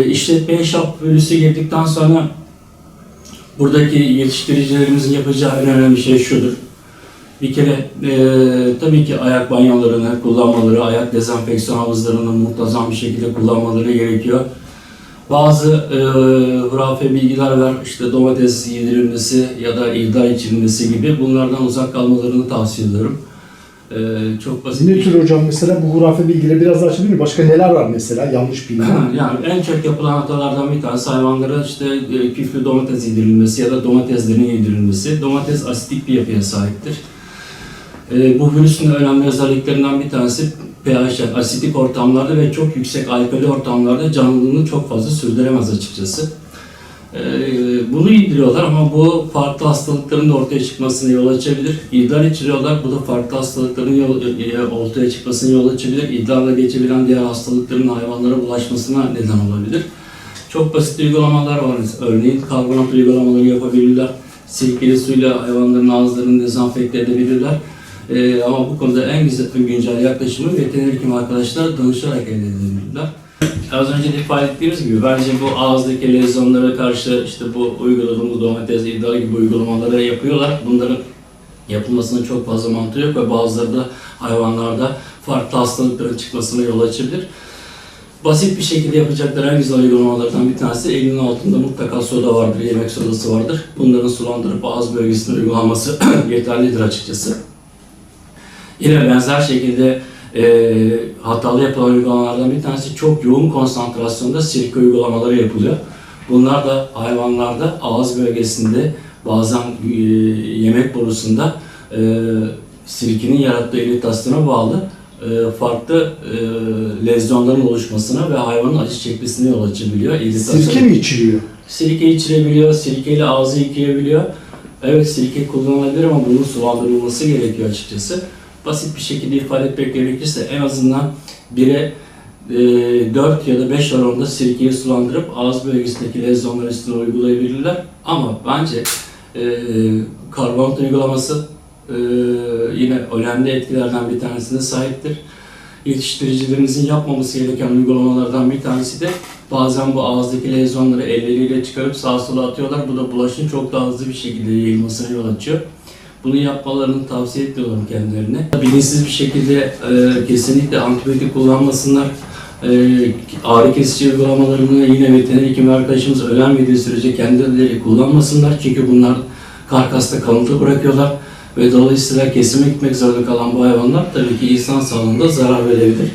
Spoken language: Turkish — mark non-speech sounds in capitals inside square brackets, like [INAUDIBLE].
E, İşletmeye şap virüsü girdikten sonra buradaki yetiştiricilerimizin yapacağı en önemli şey şudur. Bir kere e, tabii ki ayak banyolarını kullanmaları, ayak dezenfeksiyon havuzlarını muntazam bir şekilde kullanmaları gerekiyor. Bazı e, hurafe bilgiler var, işte domates yedirilmesi ya da ihdar içilmesi gibi bunlardan uzak kalmalarını tavsiye ediyorum. E, çok basit Ne tür hocam mesela bu hurafe bilgileri biraz daha açabilir mi? Başka neler var mesela yanlış bilinen? [LAUGHS] yani en çok yapılan hatalardan bir tanesi hayvanlara işte e, küflü domates yedirilmesi ya da domateslerin yedirilmesi. Domates asitik bir yapıya sahiptir. E, bu virüsün önemli özelliklerinden bir tanesi pH asitik ortamlarda ve çok yüksek alkali ortamlarda canlılığını çok fazla sürdüremez açıkçası. E, bunu yediriyorlar ama bu farklı hastalıkların ortaya çıkmasına yol açabilir. İdrar içiriyorlar, bu da farklı hastalıkların yol, e, ortaya çıkmasına yol açabilir. İdrarla geçebilen diğer hastalıkların hayvanlara bulaşmasına neden olabilir. Çok basit uygulamalar var. Örneğin karbonat uygulamaları yapabilirler. Sirkeli suyla hayvanların ağızlarını dezenfekte edebilirler. Ee, ama bu konuda en güzel güncel yaklaşımı veteriner hekim arkadaşlar danışarak elde edebilirler. Az önce de ifade ettiğimiz gibi bence bu ağızdaki lezyonlara karşı işte bu uyguladığımız domates, idrar gibi uygulamaları yapıyorlar. Bunların yapılmasının çok fazla mantığı yok ve bazıları da hayvanlarda farklı hastalıkların çıkmasına yol açabilir. Basit bir şekilde yapacakları en güzel uygulamalardan bir tanesi elinin altında mutlaka soda vardır, yemek sodası vardır. Bunların sulandırıp ağız bölgesine uygulanması [CLEARS THROAT] yeterlidir açıkçası. Yine benzer şekilde e, hatalı yapılan uygulamalardan bir tanesi çok yoğun konsantrasyonda sirke uygulamaları yapılıyor. Bunlar da hayvanlarda ağız bölgesinde bazen e, yemek borusunda e, sirkenin yarattığı iritasyona bağlı e, farklı e, lezyonların oluşmasına ve hayvanın acı çekmesine yol açabiliyor. İritasyon- Sirke mi içiliyor? Sirke içirebiliyor, sirkeyle ağzı yıkayabiliyor. Evet sirke kullanılabilir ama bunun sulandırılması gerekiyor açıkçası. Basit bir şekilde ifade etmek gerekirse en azından 1'e e, 4 ya da 5 oranında sirkeyi sulandırıp ağız bölgesindeki lezyonlar üstüne uygulayabilirler. Ama bence e, karbonat uygulaması e, yine önemli etkilerden bir tanesine sahiptir yetiştiricilerimizin yapmaması gereken uygulamalardan bir tanesi de bazen bu ağızdaki lezyonları elleriyle çıkarıp sağa sola atıyorlar. Bu da bulaşın çok daha hızlı bir şekilde yayılmasına yol açıyor. Bunu yapmalarını tavsiye ediyorum kendilerine. Bilinçsiz bir şekilde e, kesinlikle antibiyotik kullanmasınlar. E, ağrı kesici uygulamalarını yine veteriner hekim arkadaşımız öğrenmediği sürece kendileri kullanmasınlar. Çünkü bunlar karkasta kalıntı bırakıyorlar ve dolayısıyla kesime gitmek zorunda kalan bu hayvanlar tabii ki insan sağlığına zarar verebilir.